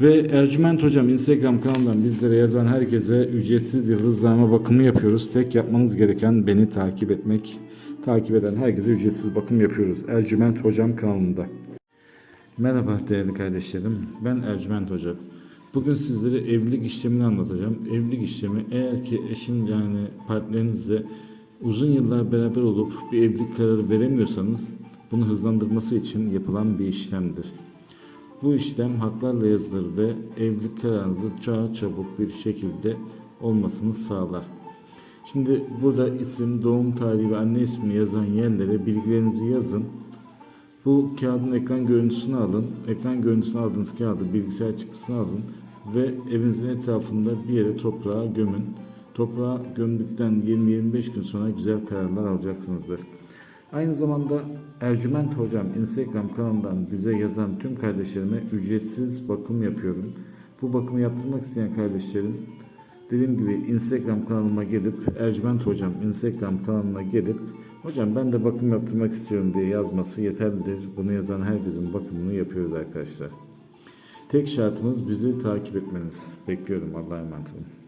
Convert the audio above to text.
Ve Ercüment Hocam Instagram kanalından bizlere yazan herkese ücretsiz yıldızlama bakımı yapıyoruz. Tek yapmanız gereken beni takip etmek. Takip eden herkese ücretsiz bakım yapıyoruz. Ercüment Hocam kanalında. Merhaba değerli kardeşlerim. Ben Ercüment Hoca. Bugün sizlere evlilik işlemini anlatacağım. Evlilik işlemi eğer ki eşin yani partnerinizle uzun yıllar beraber olup bir evlilik kararı veremiyorsanız bunu hızlandırması için yapılan bir işlemdir. Bu işlem haklarla yazılır ve evlilik kararınızı daha çabuk bir şekilde olmasını sağlar. Şimdi burada isim, doğum tarihi ve anne ismi yazan yerlere bilgilerinizi yazın. Bu kağıdın ekran görüntüsünü alın. Ekran görüntüsünü aldığınız kağıdı bilgisayar çıktısını alın ve evinizin etrafında bir yere toprağa gömün. Toprağa gömdükten 20-25 gün sonra güzel kararlar alacaksınızdır. Aynı zamanda Ercüment Hocam Instagram kanalından bize yazan tüm kardeşlerime ücretsiz bakım yapıyorum. Bu bakımı yaptırmak isteyen kardeşlerim dediğim gibi Instagram kanalıma gelip Ercüment Hocam Instagram kanalına gelip Hocam ben de bakım yaptırmak istiyorum diye yazması yeterlidir. Bunu yazan herkesin bakımını yapıyoruz arkadaşlar. Tek şartımız bizi takip etmeniz. Bekliyorum. Allah'a emanet olun.